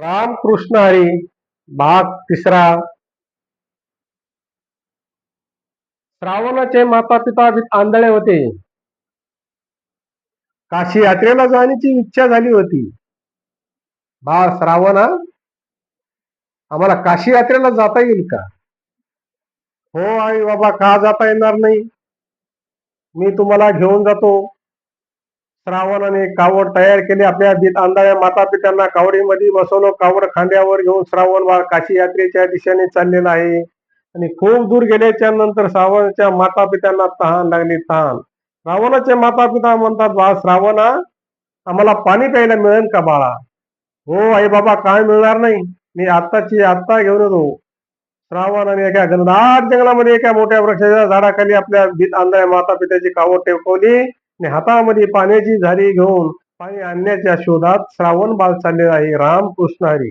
रामकृष्ण हरी भाग तिसरा. श्रावणाचे माता पिता आंधळे होते. काशी यात्रेला जाण्याची इच्छा झाली होती. बाळ श्रावणा आम्हाला काशी यात्रेला जाता येईल का? हो आई बाबा का जाता येणार नाही? मी तुम्हाला घेऊन जातो. श्रावणाने कावड तयार केले. आपल्या बीत आंधळ्या माता पित्यांना कावडीमध्ये बसवलं. कावड खांद्यावर घेऊन श्रावण बाळ काशी यात्रेच्या दिशेने चाललेला आहे. आणि खूप दूर गेल्याच्यानंतर श्रावणाच्या माता पित्यांना तहान लागली. तहान. श्रावणाचे माता पिता म्हणतात बा श्रावणा आम्हाला पाणी प्यायला मिळेल का बाळा? हो आई बाबा काय मिळणार नाही. मी आत्ताची आत्ता घेऊन येतो. श्रावणाने एका घनदाट जंगलामध्ये एका मोठ्या वृक्षाच्या झाडाखाली आपल्या आंधळ्या माता पित्याची कावड टेकवली आणि हातामध्ये पाण्याची झारी घेऊन पाणी आणण्याच्या शोधात श्रावण बाळ चाललेला आहे. रामकृष्ण हरी.